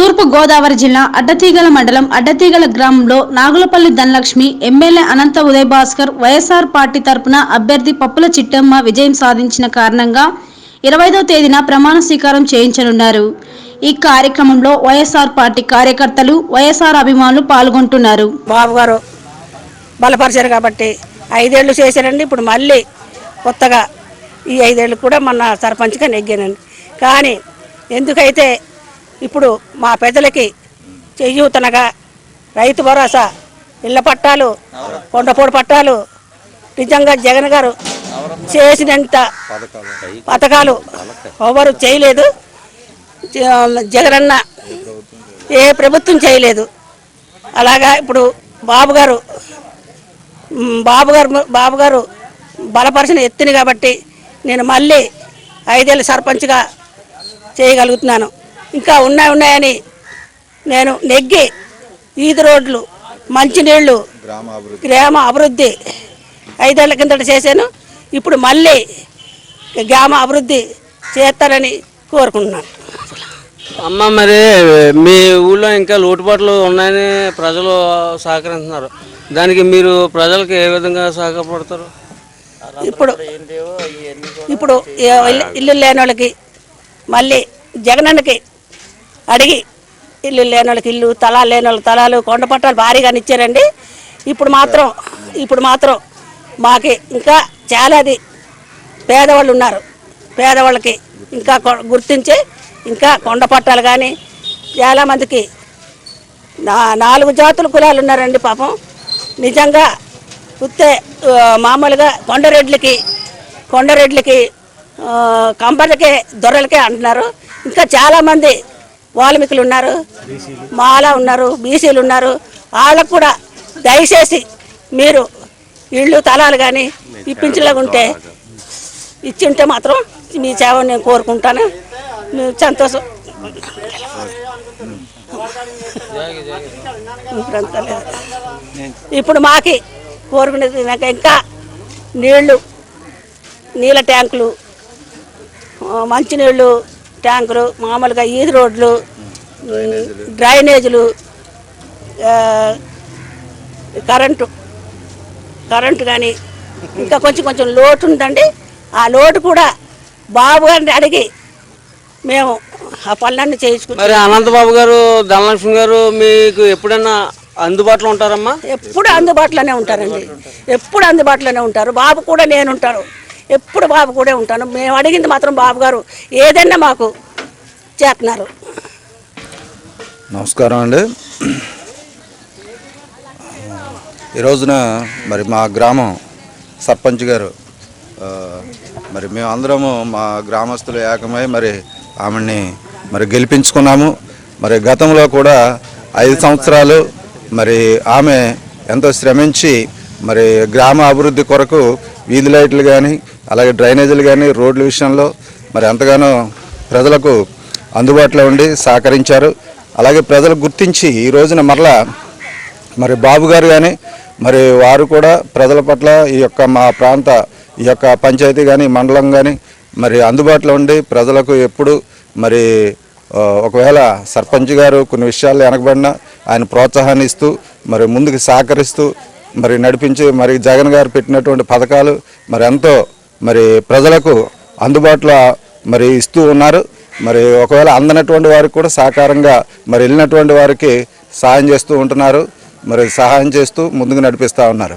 తూర్పు గోదావరి జిల్లా అడ్డతీగల మండలం అడ్డతీగల గ్రామంలో Nagulapalli Dhanalakshmi MLA Anantha Uday Bhaskar YSR party తరపున అభ్యర్థి పప్పుల చిట్టమ్మ విజయం సాధించిన కారణంగా ఇరవైదో తేదీన ప్రమాణ స్వీకారం చేయించనున్నారు. ఈ కార్యక్రమంలో వైఎస్ఆర్ పార్టీ కార్యకర్తలు వైఎస్ఆర్ అభిమానులు పాల్గొంటున్నారు. బాబు గారు బలపరిచారు కాబట్టి ఐదేళ్ళు చేశారండి. ఇప్పుడు మళ్ళీ కొత్తగా ఈ ఐదేళ్ళు కూడా మన సర్పంచ్గా నెగ్గానండి. కానీ ఎందుకైతే ఇప్పుడు మా పెద్దలకి చేయూతనగా రైతు భరోసా ఇళ్ళ పట్టాలు కొండపోడు పట్టాలు నిజంగా జగన్ గారు చేసినంత పథకాలు ఎవరు చేయలేదు. జగనన్న ఏ ప్రభుత్వం చేయలేదు. అలాగా ఇప్పుడు బాబు గారు బాబుగారు బాబు గారు బాబు గారు బలపరిచిన ఎత్తుని కాబట్టి నేను మళ్ళీ ఐదేళ్ళు సర్పంచ్గా చేయగలుగుతున్నాను. ఇంకా ఉన్నాయి ఉన్నాయని నేను నెగ్గి ఈది రోడ్లు మంచినీళ్ళు గ్రామ అభివృద్ధి ఐదేళ్ళ కిందట చేశాను. ఇప్పుడు మళ్ళీ గ్రామ అభివృద్ధి చేస్తారని కోరుకుంటున్నాను. అమ్మ మరి మీ ఊళ్ళో ఇంకా లోటుపాట్లు ఉన్నాయని ప్రజలు సహకరిస్తున్నారు. దానికి మీరు ప్రజలకు ఏ విధంగా సహకరిపడతారు ఇప్పుడు ఇప్పుడు ఇల్లు లేని వాళ్ళకి మళ్ళీ జగనన్నకి అడిగి ఇల్లు లేని వాళ్ళకి ఇల్లు తలాలు లేని వాళ్ళకి తలాలు కొండ పట్టాలు భారీగా ఇచ్చారండి ఇప్పుడు మాత్రం ఇప్పుడు మాత్రం మాకి ఇంకా చాలాది పేదవాళ్ళు ఉన్నారు. పేదవాళ్ళకి ఇంకా కొ- గుర్తించి ఇంకా కొండ పట్టాలు కానీ చాలామందికి నా నాలుగు జాతుల కులాలు ఉన్నారండి పాపం. నిజంగా ఉత్తే మామూలుగా కొండరెడ్లకి కొండరెడ్లకి కంబలకే కంబర్లకే దొరలకే అంటున్నారు. ఇంకా చాలామంది వాల్మీకులు ఉన్నారు మాల ఉన్నారు బీసీలు ఉన్నారు. వాళ్ళకు కూడా దయచేసి మీరు ఇళ్ళు తలాలు కానీ ఇప్పించలేగా ఉంటే ఇచ్చి ఉంటే మాత్రం మీ సేవ నేను కోరుకుంటాను. మీరు సంతోషం. ఇప్పుడు మాకి కోరుకునేది నాకు ఇంకా నీళ్ళు నీళ్ళ ట్యాంకులు మంచినీళ్ళు ట్యాంకులు మామూలుగా ఈది రోడ్లు డ్రైనేజీలు కరెంటు కరెంటు కానీ ఇంకా కొంచెం కొంచెం లోటు ఉందండి. ఆ లోటు కూడా బాబు గారిని అడిగి మేము ఆ పనులన్నీ చేయించుకుంటాం. మరి అనంతబాబు గారు ధనలక్ష్మి గారు మీకు ఎప్పుడైనా అందుబాటులో ఉంటారమ్మా? ఎప్పుడు అందుబాటులోనే ఉంటారండి. ఎప్పుడు అందుబాటులోనే ఉంటారు. బాబు కూడా నేను ఉంటాను ఎప్పుడు బాబు కూడా ఉంటాను. మేము అడిగింది మాత్రం బాబు గారు ఏదైనా మాకు చేస్తున్నారు. నమస్కారం అండి. ఈ రోజున మరి మా గ్రామం సర్పంచ్ గారు మరి మేమందరము మా గ్రామస్తులు ఏకమై మరి ఆమెని మరి గెలిపించుకున్నాము. మరి గతంలో కూడా ఐదు సంవత్సరాలు మరి ఆమె ఎంతో శ్రమించి మరి గ్రామ అభివృద్ధి కొరకు వీధి లైట్లు కానీ అలాగే డ్రైనేజీలు కానీ రోడ్ల విషయంలో మరి ఎంతగానో ప్రజలకు అందుబాటులో ఉండి సహకరించారు. అలాగే ప్రజలు గుర్తించి ఈ రోజున మరలా మరి బాబు గారు కానీ మరి వారు కూడా ప్రజల పట్ల ఈ యొక్క మా ప్రాంత ఈ యొక్క పంచాయతీ కానీ మండలం కానీ మరి అందుబాటులో ఉండి ప్రజలకు ఎప్పుడు మరి ఒకవేళ సర్పంచ్ గారు కొన్ని విషయాలు వెనకబడినా ఆయన ప్రోత్సాహాన్ని ఇస్తూ మరి ముందుకు సహకరిస్తూ మరి నడిపించి మరి జగన్ గారు పెట్టినటువంటి పథకాలు మరి ఎంతో మరి ప్రజలకు అందుబాటులో మరి ఇస్తూ ఉన్నారు. మరి ఒకవేళ అందనటువంటి వారికి కూడా సహకారంగా మరి వెళ్ళినటువంటి వారికి సహాయం చేస్తూ ఉంటున్నారు. మరి సహాయం చేస్తూ ముందుకు నడిపిస్తూ ఉన్నారు.